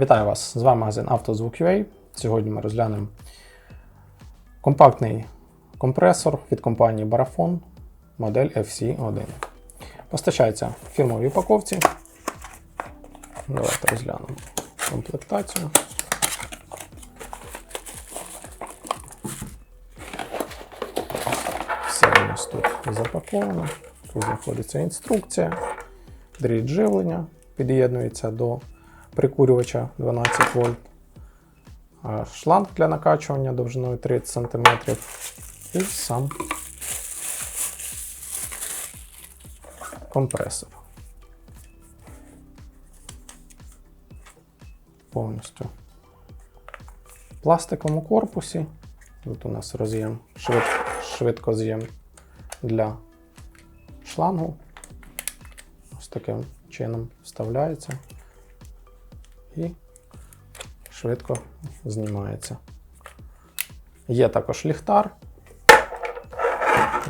Вітаю вас! З вами магазин «Автозвук.UA». Сьогодні ми розглянемо компактний компресор від компанії Barafon модель FC1. Постачається в фірмовій упаковці. Давайте розглянемо комплектацію. Все у нас тут запаковано. Тут знаходиться інструкція, дріт живлення, під'єднується до прикурювача 12 вольт, шланг для накачування довжиною 30 см і сам компресор. Повністю в пластиковому корпусі. Тут у нас роз'єм, швид, швидкоз'єм для шлангу. Ось таким чином вставляється і швидко знімається. Є також ліхтар.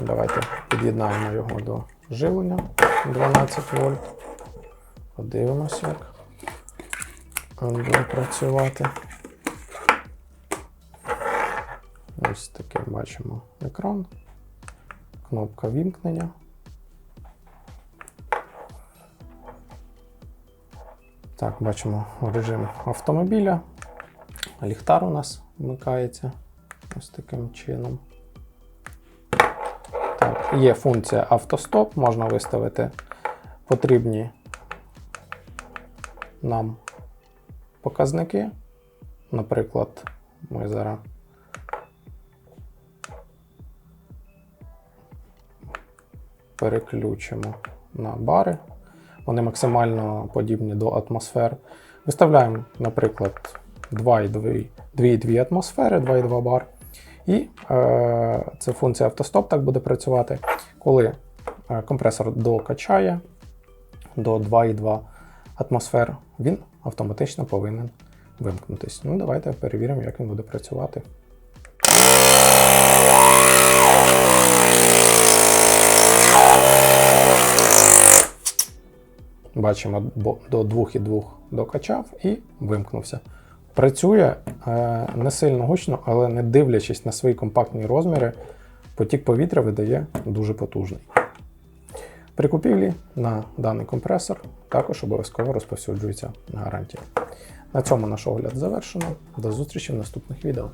Давайте під'єднаємо його до живлення 12 вольт. Подивимося, як він буде працювати. Ось такий бачимо екран, кнопка вімкнення. Так, бачимо режим автомобіля. Ліхтар у нас вмикається ось таким чином. Так, є функція автостоп, можна виставити потрібні нам показники. Наприклад, ми зараз переключимо на бари. Вони максимально подібні до атмосфер. Виставляємо, наприклад, 2,2 атмосфери, 2,2 бар. І е, це функція автостоп так буде працювати, коли е, компресор докачає до 2,2 атмосфер, він автоматично повинен вимкнутись. Ну, давайте перевіримо, як він буде працювати. Бачимо, до 2,2 докачав і вимкнувся. Працює е, не сильно гучно, але не дивлячись на свої компактні розміри, потік повітря видає дуже потужний. При купівлі на даний компресор також обов'язково розповсюджується гарантія. На цьому наш огляд завершено. До зустрічі в наступних відео.